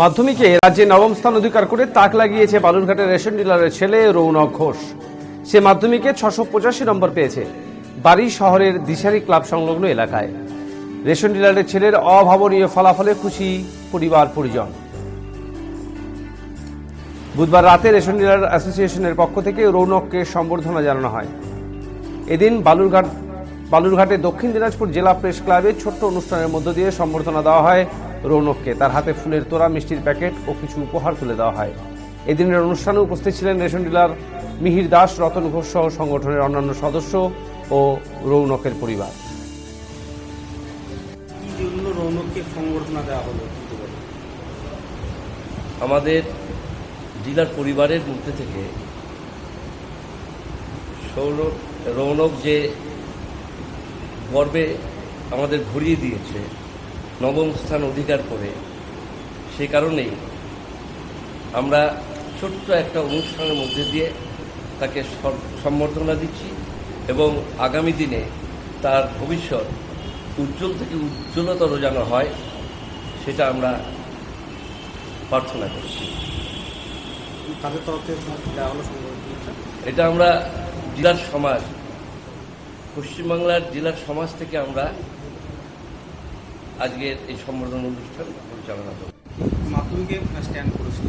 মাধ্যমিকে রাজ্যে নবম স্থান অধিকার করে তাক লাগিয়েছে বালুরঘাটের রেশন ডিলারের ছেলে রৌনক ঘোষ। সে মাধ্যমিকে ছশো পঁচাশি নম্বর পেয়েছে বাড়ি শহরের দিশারি ক্লাব সংলগ্ন এলাকায়। রেশন ডিলারের ছেলের অভাবনীয় ফলাফলে খুশি পরিবার পরিজন। বুধবার রাতে রেশন ডিলার অ্যাসোসিয়েশনের পক্ষ থেকে রৌনককে সম্বর্ধনা জানানো হয়। এদিন বালুরঘাট বালুরঘাটে দক্ষিণ দিনাজপুর জেলা প্রেস ক্লাবে ছোট্ট অনুষ্ঠানের মধ্য দিয়ে সম্বর্ধনা দেওয়া হয় রৌনককে। তার হাতে ফুলের তোড়া মিষ্টির প্যাকেট ও কিছু উপহার তুলে দেওয়া হয়। এদিনের অনুষ্ঠানে উপস্থিত ছিলেন রেশন ডিলার মিহির দাস রতন ঘোষ সহ সংগঠনের অন্যান্য সদস্য ও রৌনকের পরিবার। রৌনককে সংবর্ধনা দেওয়া হলো আমাদের ডিলার পরিবারের মধ্যে থেকে সৌরভ রৌনক যে গর্বে আমাদের ভরিয়ে দিয়েছে নবম স্থান অধিকার করে। সে কারণেই আমরা ছোট্ট একটা অনুষ্ঠানের মধ্যে দিয়ে তাকে সম্বর্ধনা দিচ্ছি এবং আগামী দিনে তার ভবিষ্যৎ উজ্জ্বল থেকে উজ্জ্বলতর যেন হয় সেটা আমরা প্রার্থনা করছি। এটা আমরা জেলার সমাজ পশ্চিমবাংলার জেলার সমাজ থেকে আমরা আজকের এই সম্বর্ধনা অনুষ্ঠান পরিচালনা করব। মাধ্যমিকে স্ট্যান্ড করেছিল